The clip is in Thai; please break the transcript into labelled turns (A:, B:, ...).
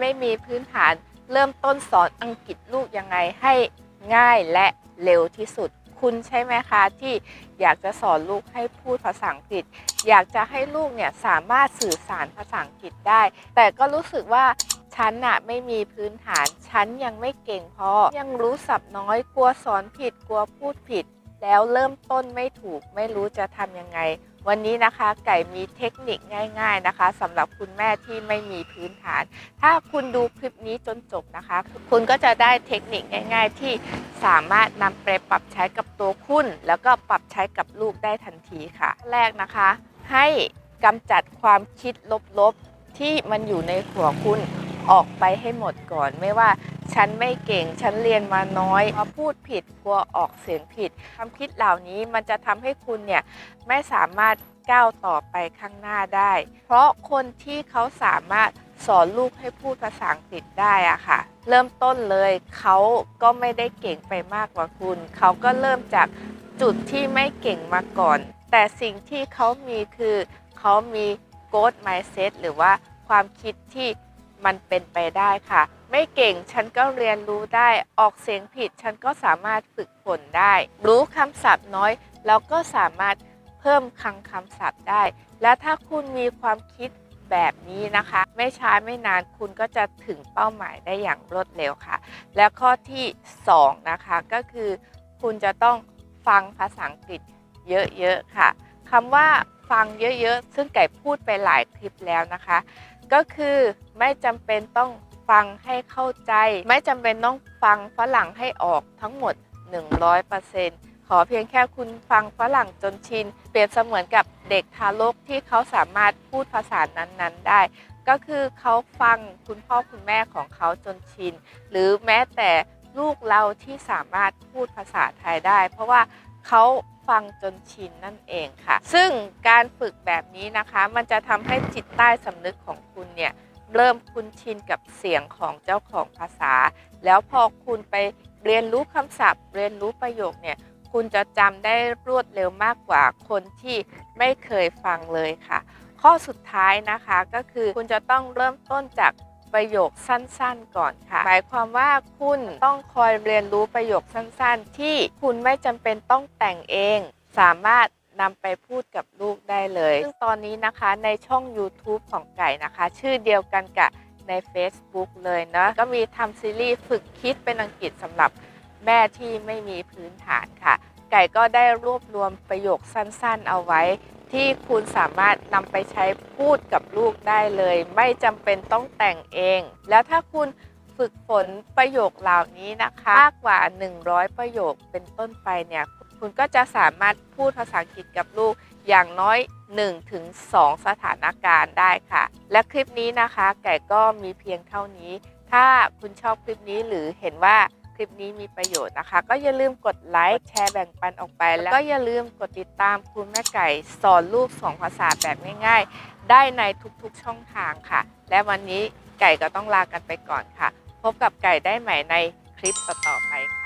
A: ไม่มีพื้นฐาน เริ่มต้นสอนอังกฤษลูกยังไงให้ง่ายและเร็วที่สุด คุณใช่ไหมคะที่อยากจะสอนลูกให้พูดภาษาอังกฤษ อยากจะให้ลูกเนี่ยสามารถสื่อสารภาษาอังกฤษได้ แต่ก็รู้สึกว่าฉันน่ะไม่มีพื้นฐาน ฉันยังไม่เก่งพอ ยังรู้ศัพท์น้อยกลัวสอนผิดกลัวพูดผิด แล้วเริ่มต้นไม่ถูกไม่รู้จะทำยังไง วันนี้นะคะไก่มีเทคนิคง่าย ๆนะคะสำหรับคุณแม่ที่ไม่มีพื้นฐาน ถ้าคุณดูคลิปนี้จนจบนะคะ คุณก็จะได้เทคนิคง่าย ๆ ที่สามารถนำไปปรับใช้กับตัวคุณ แล้วก็ปรับใช้กับลูกได้ทันทีค่ะ แรกนะคะ ให้กำจัดความคิดลบๆที่มันอยู่ในหัวคุณออกไปให้หมดก่อน ไม่ว่า ฉันไม่เก่ง ฉันเรียนมาน้อยพอพูดผิดกลัวออกเสียงผิดความคิดเหล่านี้มันจะทำให้คุณเนี่ยไม่สามารถก้าวต่อไปข้างหน้าได้ เพราะคนที่เขาสามารถสอนลูกให้พูดภาษาอังกฤษได้อะค่ะ เริ่มต้นเลยเขาก็ไม่ได้เก่งไปมากกว่าคุณ เขาก็เริ่มจากจุดที่ไม่เก่งมาก่อน แต่สิ่งที่เขามีคือเขามี growth mindset หรือว่าความคิดที่มันเป็นไปได้ค่ะ ไม่เก่ง ฉันก็เรียนรู้ได้ ออกเสียงผิด ฉันก็สามารถฝึกฝนได้ รู้คำศัพท์น้อย เราก็สามารถเพิ่มคลังคำศัพท์ได้ และถ้าคุณมีความคิดแบบนี้นะคะ ไม่ช้าไม่นานคุณก็จะถึงเป้าหมายได้อย่างรวดเร็วค่ะ และข้อที่ 2 นะคะก็คือคุณจะต้องฟังภาษาอังกฤษเยอะๆค่ะคำว่าฟังเยอะๆ ซึ่งไก่พูดไปหลายคลิปแล้วนะคะ ก็คือไม่จำเป็นต้อง ฟังให้เข้าใจ ไม่จำเป็นต้องฟังฝรั่งให้ออกทั้งหมด 100%ขอเพียงแค่คุณฟังฝรั่งจนชิน เปรียบเสมือนกับเด็กทารกที่เขาสามารถพูดภาษานั้นๆ ได้ ก็คือเขาฟังคุณพ่อคุณแม่ของเขาจนชิน หรือแม้แต่ลูกเราที่สามารถพูดภาษาไทยได้ เพราะว่าเขาฟังจนชินนั่นเองค่ะ ซึ่งการฝึกแบบนี้นะคะ มันจะทำให้จิตใต้สำนึกของคุณเนี่ย เริ่มคุ้นชินกับเสียงของเจ้าของภาษา แล้วพอคุณไปเรียนรู้คำศัพท์ เรียนรู้ประโยคเนี่ยคุณจะจำได้รวดเร็วมากกว่าคนที่ไม่เคยฟังเลยค่ะ ข้อสุดท้ายนะคะก็คือคุณจะต้องเริ่มต้นจากประโยคสั้นๆก่อนค่ะ หมายความว่าคุณต้องคอยเรียนรู้ประโยคสั้นๆ ที่คุณไม่จำเป็นต้องแต่งเอง สามารถ นำไปพูดกับลูกได้เลย ซึ่งตอนนี้นะคะในช่อง YouTube ของไก่นะคะ ชื่อเดียวกันกับใน Facebook เลยเนาะก็มีทำซีรีส์ฝึกคิดเป็นอังกฤษสำหรับแม่ที่ไม่มีพื้นฐานค่ะ ไก่ก็ได้รวบรวมประโยคสั้นๆ เอาไว้ ที่คุณสามารถนำไปใช้พูดกับลูกได้เลย ไม่จำเป็นต้องแต่งเอง แล้วถ้าคุณฝึกฝนประโยคเหล่านี้นะคะมากกว่า 100 ประโยคเป็นต้นไปเนี่ย คุณก็จะสามารถพูดภาษาอังกฤษกับลูกอย่างน้อย 1-2 สถานการณ์ได้ค่ะ และคลิปนี้นะคะ ไก่ก็มีเพียงเท่านี้ ถ้าคุณชอบคลิปนี้หรือเห็นว่าคลิปนี้มีประโยชน์นะคะ ก็อย่าลืมกดไลค์แชร์แบ่งปันออกไป แล้วก็อย่าลืมกดติดตามคุณแม่ไก่สอนลูกสองภาษาแบบง่าย ๆ ได้ในทุกๆช่องทางค่ะ และวันนี้ไก่ก็ต้องลากันไปก่อนค่ะ พบกับไก่ได้ใหม่ในคลิปต่อๆไปค่ะ